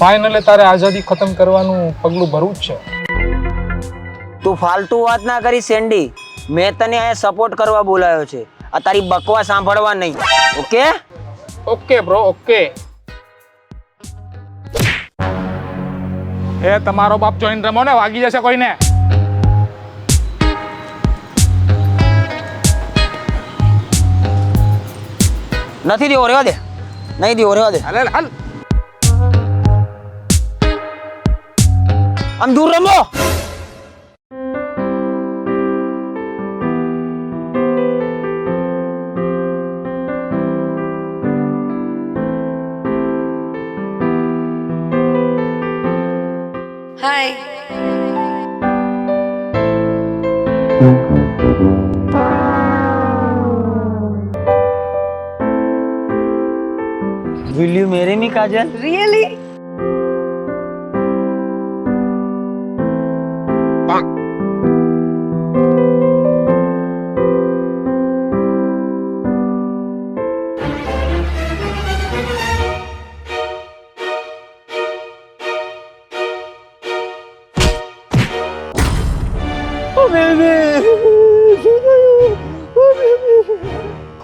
ફાઇનલે તારે આઝાદી ખતમ કરવાનું પગલું ભરવું જ છે. તું ફાલતુ વાત ના કરી સેન્ડી મેં તને અહીંયા સપોર્ટ કરવા બોલાયો છે. આ તારી બકવા સાંભળવા નહીં. ઓકે? Okay bro okay. એ તમારો બાપ જોઈન રમો ને વાગી જશે કોઈને. નથી દેવો રેવા દે. નહીં દેવો રેવા દે. હાલે હાલ. આમ દૂર રમો. Hi will you marry me Kajal really oh baby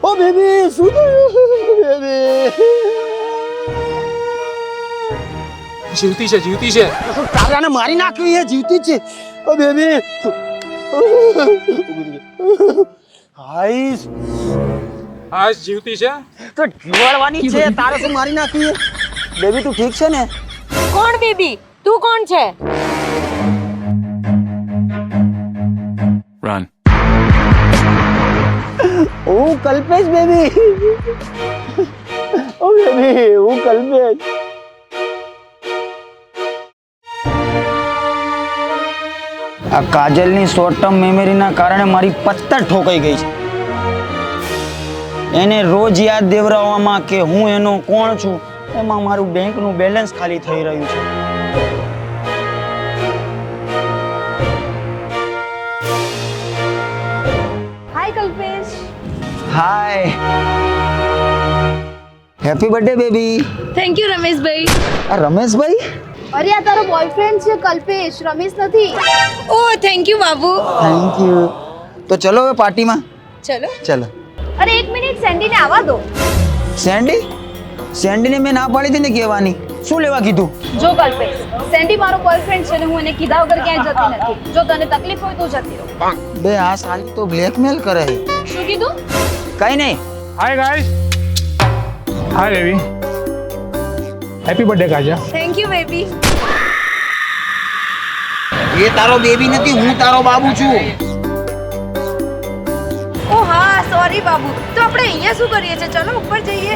oh baby શું થયું બેબી જીવતી છે જીવતી છે. કાલાને મારી નાખ્યું એ જીવતી છે. ઓ બેબી હાઈસ હા જીવતી છે. તો જીવાડવાની છે તારે શું મારી નાખ્યું બેબી તું ઠીક છે ને? કોણ બેબી? તું કોણ છે? Run. હું કલ્પેશ બેબી. ઓ બેબી, હું કલ્પેશ. આ કાજલની શોર્ટ ટર્મ મેમરીના કારણે મારી પત્તર ઠોકાઈ ગઈ છે. એને રોજ યાદ દેવરાવવામાં કે હું એનો કોણ છું, એમાં મારું બેંકનું બેલેન્સ ખાલી થઈ રહ્યું છે. Hi Kalpesh hi happy birthday baby thank you Rameshbhai આ રમેશભાઈ અરે આ તારો બોયફ્રેન્ડ છે કલ્પેશ રમેશ નથી. ઓ થેન્ક યુ બાબુ થેન્ક યુ તો ચલો હવે પાર્ટીમાં. ચલો. ચલો. અરે એક મિનિટ સેન્ડીને આવવા દો. સેન્ડી સેન્ડીને મેં ના પાડી હતી ને કહેવાની. શું લેવા કીધું? જો કલ્પેશ સેન્ડી મારો બોયફ્રેન્ડ છે ને હું એને કીધા વગર ક્યાંય જતી નથી. જો તને તકલીફ હોય તો જતી રહો. બે આ સાલી તો બ્લેકમેલ કરે છે. શું કીધું? કઈ નહીં. Hi guys hi baby happy birthday કાજા thank you baby એ તારો બેબી નથી હું તારો બાબુ છું. ઓ હા સોરી બાબુ. તો આપણે અહીંયા શું કરીએ છીએ? ચલો ઉપર જઈએ.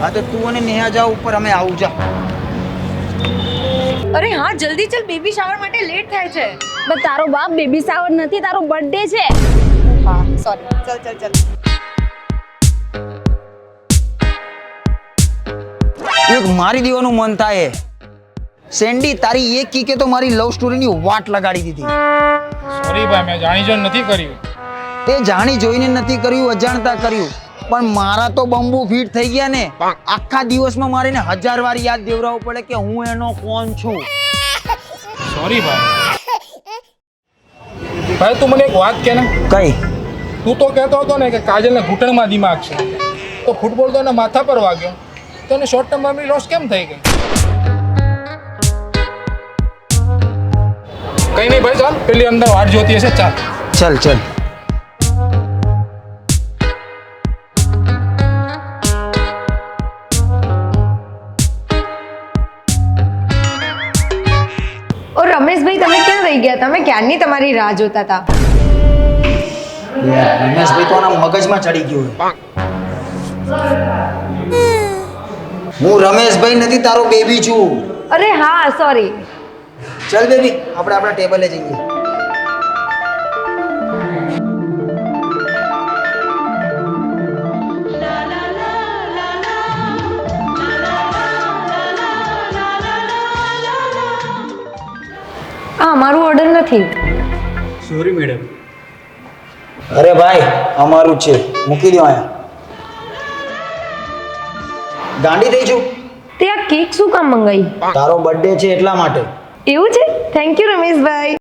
હા તો તું અને નેહા જાઓ ઉપર અમે આવું જા. અરે હા જલ્દી ચલ બેબી શાવર માટે લેટ થાય છે. બસ તારો બાપ બેબી શાવર નથી તારો બર્થડે છે. હા સોરી ચલ ચલ ચલ. એક મારી દેવાનું મન થાય. સેન્ડી તારી એક કીકે તો મારી લવ સ્ટોરીની વાટ લગાડી દીધી. સોરી ભાઈ મેં જાણી જોઈને નથી કર્યું. તે જાણી જોઈને નથી કર્યું અજાણતા કર્યું. પણ મારા તો બંબુ ફીટ થઈ ગયા ને. આખા દિવસમાં મારે ને હજાર વાર યાદ દેવરાવું પડે કે હું એનો કોણ છું. સોરી ભાઈ. ભાઈ તું મને એક વાત કે ને? કઈ? તું તો કહેતો હતો ને કે કાજલને ઘૂંટણમાં દિમાગ છે. તો ફૂટબોલ તો એના માથા પર વાગ્યો. તો એને શોર્ટ ટર્મ મેમરી લોસ કેમ થઈ ગઈ? કઈ નહીં ભાઈ ચાલ. પેલી અંદર વાટ જોતી હશે ચાલ. ચાલ ચલ. ગયા તમારી રાહ જોતા હતા રમેશભાઈ તો આના મગજમાં ચડી ગયું હું રમેશભાઈ નથી તારો બેબી છું. અરે હા સોરી ચલ બેબી આપણે આપણા ટેબલે જઈએ. નથી. સોરી મેડમ અરે ભાઈ અમારું છે. મૂકી દો અહીંયા. ગાંડી થઈ છું. તે આ કેક શું કામ મંગાઈ? તારો બર્થડે છે એટલા માટે. એવું છે? Thank you Rameshbhai.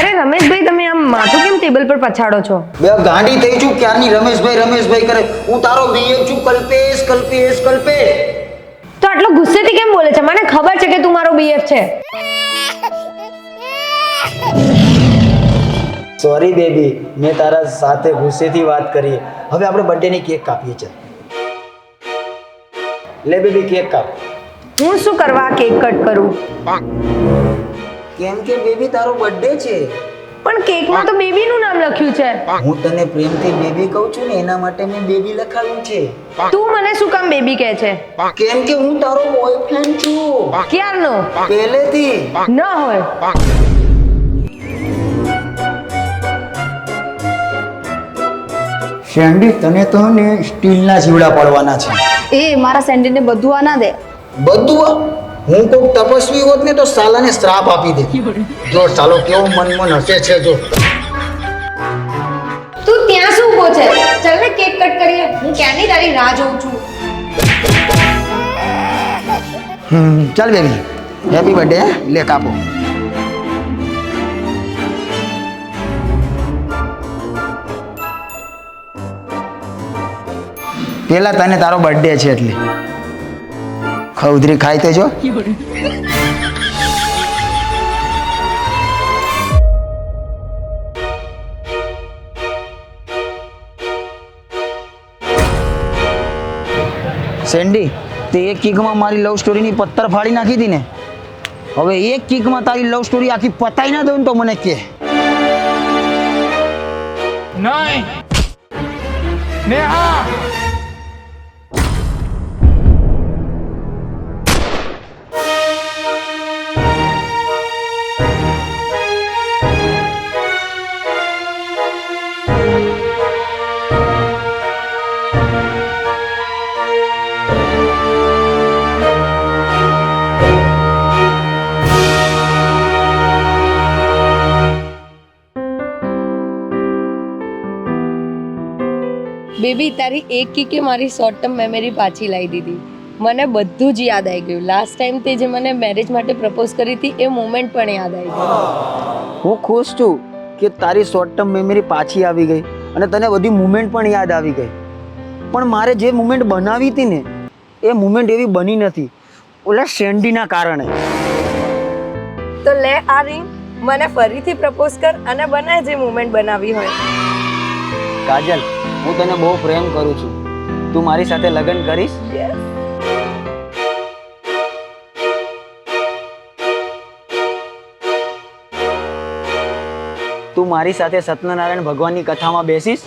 અરે રમેશભાઈ તમે આમ માથું કેમ ટેબલ પર પછાડો છો? બે ગાંડી થઈ છું ક્યારની? રમેશભાઈ રમેશભાઈ કરે. હું તારો બીએફ છું કલ્પેશ કલ્પેશ કલ્પેશ. તો આટલો ગુસ્સેથી કેમ બોલે છે? મને ખબર છે કે તું મારો બીએફ છે. સોરી બેબી મેં તારા સાથે ગુસ્સેથી વાત કરી. હવે આપણે બર્થડેની કેક કાપીએ છે. લે બેબી કેક કાપ. હું શું કરવા કેક કટ કરું? કેમ કે બેબી તારો બર્થડે છે. પણ કેકમાં તો બેબીનું નામ લખ્યું છે. હું તને પ્રેમથી બેબી કહું છું ને એના માટે મેં બેબી લખાવ્યું છે. તું મને શું કામ બેબી કહે છે? કેમ કે હું તારો બોયફ્રેન્ડ છું. ક્યારનો? પહેલેથી. ન હોય. સેન્ડી તને તો ને સ્ટીલના જીવડા પડવાના છે. એ મારા સેન્ડીને બધું આ ના દે. બધું આ? હું કોઈક તપસ્વી હોત ને તો સાલાને શ્રાપ આપી દે જો સાલો કેવો મનમાં હસે છે જો. તું ત્યાં શું ઊભો છે? ચાલ ને કેક કટ કરીએ. હું ક્યાંની તારી રાહ જોઉં છું? હમ ચાલ બેબી. હેપી બર્થડે લે કાપો. પેલા તને તારો બર્થડે છે એટલે. ખવદરી ખાઈ તો જો સેન્ડી, તે એક કિકમાં મારી લવ સ્ટોરીની પથ્થર ફાડી નાખી હતી ને. હવે એક કિકમાં તારી લવ સ્ટોરી આખી પતાઈ ના દઉં તો મને કે. નહીં. ને બેબી તારી એક કીકે મારી શોર્ટ ટર્મ મેમરી પાછી લાવી દીધી. મને બધું જ યાદ આવી ગયું. લાસ્ટ ટાઈમ તે જે મને મેરેજ માટે પ્રપોઝ કરી હતી એ મોમેન્ટ પણ યાદ આવી ગઈ. હું ખુશ છું કે તારી શોર્ટ ટર્મ મેમરી પાછી આવી ગઈ અને તને બધી મુમેન્ટ પણ યાદ આવી ગઈ. પણ મારે જે મુમેન્ટ બનાવી હતી ને એ મુમેન્ટ એવી બની નથી. ઓલા શેન્ડીના કારણે. તો લે આ રિંગ મને ફરીથી પ્રપોઝ કર અને બનાય જે મુમેન્ટ બનાવી હોય. કાજલ હું તને બહુ પ્રેમ કરું છું. તું મારી સાથે લગ્ન કરીશ? તું મારી સાથે સત્યનારાયણ ભગવાનની કથામાં બેસીશ?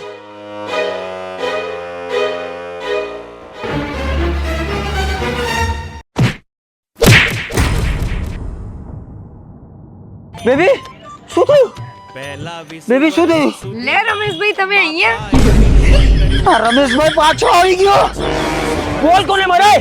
બેબી શું થયું? બેબી શું થયું? લે રમેશભાઈ તમે અહીંયા? રમેશભાઈ પાછો આવી ગયો બોલ કોને મરે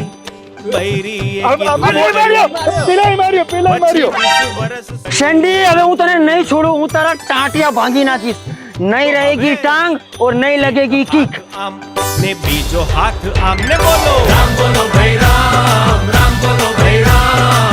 શેન્ડી હવે હું તને નહીં છોડું હું તારા ટાંટિયા ભાંગી નાખીશ નહીં रहेगी टांग और नहीं लगेगी किक આમ ને બીજો હાથ આમને બોલો રામ બોલો ભાઈ રામ રામ બોલો ભાઈ રામ